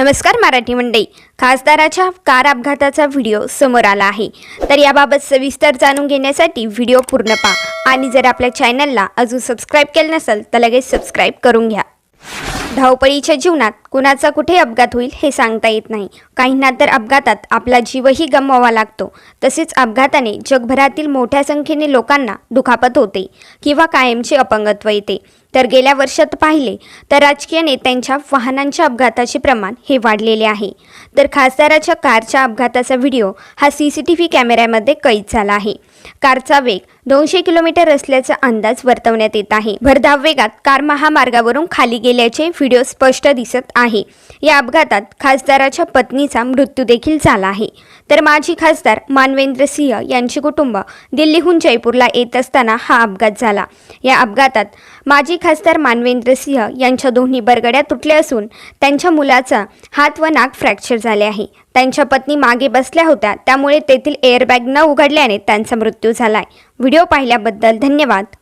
नमस्कार मराठी मंडई खासदाराच्या कार अपघाताचा व्हिडिओ समोर आला आहे. तर याबाबत सविस्तर जाणून घेण्यासाठी व्हिडिओ पूर्ण पहा. आणि जर आपल्या चॅनलला अजून सबस्क्राईब केलं नसेल तर लगेच सबस्क्राईब करून घ्या. धावपळीच्या जीवनात कुणाचा कुठे अपघात होईल हे सांगता येत नाही. काहींना तर अपघातात आपला जीवही गमवावा लागतो. तसेच अपघाताने जगभरातील मोठ्या संख्येने लोकांना दुखापत होते किंवा कायमचे अपंगत्व येते. तर गेल्या वर्षात पाहिले तर राजकीय नेत्यांच्या वाहनांच्या अपघाताचे प्रमाण हे वाढलेले आहे. तर खासदाराच्या कारच्या अपघाताचा व्हिडिओ हा सी सी टी व्ही कॅमेऱ्यामध्ये कैद झाला आहे. कारचा वेग दोनशे किलोमीटर असल्याचा अंदाज वर्तवण्यात येत आहे. भरधाव वेगात कार महामार्गावरून खाली गेल्याचे व्हिडिओ स्पष्ट दिसत आहे. या अपघातात खासदाराच्या पत्नीचा मृत्यू देखील झाला आहे. तर माजी खासदार मानवेंद्र सिंह यांचे कुटुंब दिल्लीहून जयपूरला येत असताना हा अपघात झाला. या अपघातात माजी खासदार मानवेंद्र सिंह यांच्या दोन्ही बरगड्या तुटल्या असून त्यांच्या मुलाचा हात व नाक फ्रॅक्चर झाले आहे. त्यांच्या पत्नी मागे बसल्या होत्या. त्यामुळे तेथील एअरबॅग न उघडल्याने त्यांचा मृत्यू झालाय. व्हिडिओ पाहिल्याबद्दल धन्यवाद.